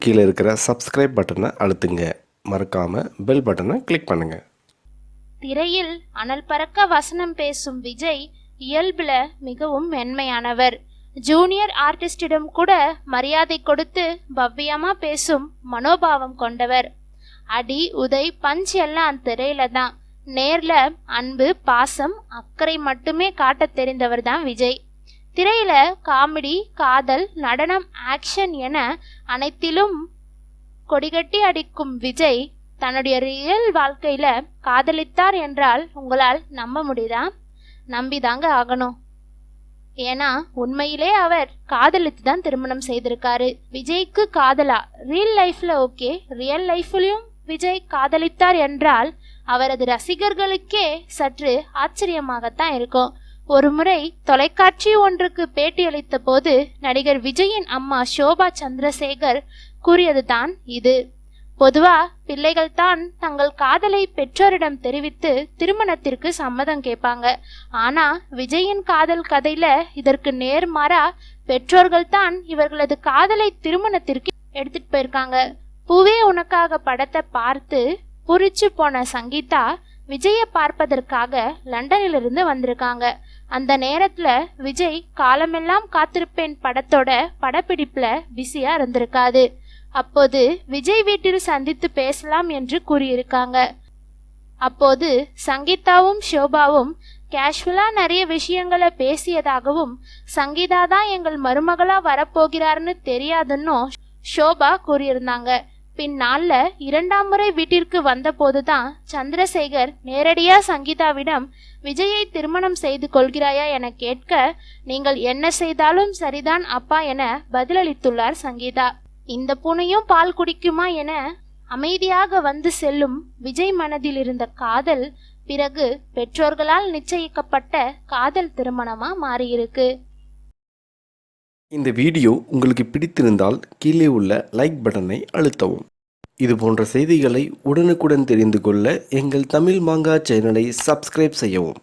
கீழே இருக்கிற சப்ஸ்கிரைப் பட்டனை அழுத்துங்க. மறக்காம பெல் பட்டனை கிளிக் பண்ணுங்கள் திரையில் அனல் பறக்க வசனம் பேசும் விஜய் இயல்புல மிகவும் மென்மையானவர். ஜூனியர் ஆர்டிஸ்டிடம் கூட மரியாதை கொடுத்து பவ்யமா பேசும் மனோபாவம் கொண்டவர். அடி உதை பஞ்ச் எல்லாம் திரையில தான். நேர்ல அன்பு பாசம் அக்கறை மட்டுமே காட்டத் தெரிந்தவர் தான் விஜய். திரையில காமெடி காதல் நடனம் ஆக்ஷன் என அனைத்திலும் கொடிகட்டி அடிக்கும் விஜய் தன்னுடைய ரியல் வாழ்க்கையில காதலித்தார் என்றால் உங்களால் நம்ப முடியுதா? நம்பிதாங்க ஆகணும். ஏன்னா உண்மையிலே அவர் காதலித்து தான் திருமணம் செய்திருக்காரு. விஜய்க்கு காதலா? ரியல் லைஃப்ல ஓகே ரியல் லைஃப்லயும் விஜய் காதலித்தார் என்றால் அவரது ரசிகர்களுக்கே சற்று ஆச்சரியமாகத்தான் இருக்கும். ஒரு முறை தொலைக்காட்சி ஒன்றுக்கு பேட்டியளித்த போது நடிகர் விஜயின் அம்மா சோபா சந்திரசேகர் கூறியது தான் இது. பொதுவா பிள்ளைகள் தான் தங்கள் காதலை பெற்றோரிடம் தெரிவித்து திருமணத்திற்கு சம்மதம் கேட்பாங்க. ஆனா விஜயின் காதல் கதையில இதற்கு நேர்மாறா பெற்றோர்கள் தான் இவர்களது காதலை திருமணத்திற்கு எடுத்துட்டு போயிருக்காங்க. பூவே உனக்காக படத்தை பார்த்து புரிச்சு போன சங்கீதா விஜயை பார்ப்பதற்காக லண்டனிலிருந்து வந்திருக்காங்க. அந்த நேரத்தில் விஜய் காலமெல்லாம் காத்திருப்பேன் படத்தோட படப்பிடிப்பில் பிஸியாக இருந்திருக்காது. அப்போது விஜய் வீட்டில் சந்தித்து பேசலாம் என்று கூறியிருக்காங்க. அப்போது சங்கீதாவும் ஷோபாவும் கேஷுவலாக நிறைய விஷயங்களை பேசியதாகவும் சங்கீதா தான் எங்கள் மருமகளாக வரப்போகிறார்னு தெரியாதுன்னும் ஷோபா கூறியிருந்தாங்க. பின்னால இரண்டாம் முறை வீட்டிற்கு வந்தபோதுதான் சந்திரசேகர் நேரடியா சங்கீதாவிடம் விஜயை திருமணம் செய்து கொள்கிறாயா என கேட்க நீங்கள் என்ன செய்தாலும் சரிதான் அப்பா என பதிலளித்துள்ளார் சங்கீதா. இந்த பூனையும் பால் குடிக்குமா என அமைதியாக வந்து செல்லும் விஜய் மனதில் இருந்த காதல் பிறகு பெற்றோர்களால் நிச்சயிக்கப்பட்ட காதல் திருமணமா மாறியிருக்கு. இந்த வீடியோ உங்களுக்கு பிடித்திருந்தால் கீழே உள்ள லைக் பட்டனை அழுத்தவும். இது போன்ற செய்திகளை உடனுக்குடன் தெரிந்து கொள்ள எங்கள் தமிழ் மாங்கா சேனலை சப்ஸ்கிரைப் செய்யவும்.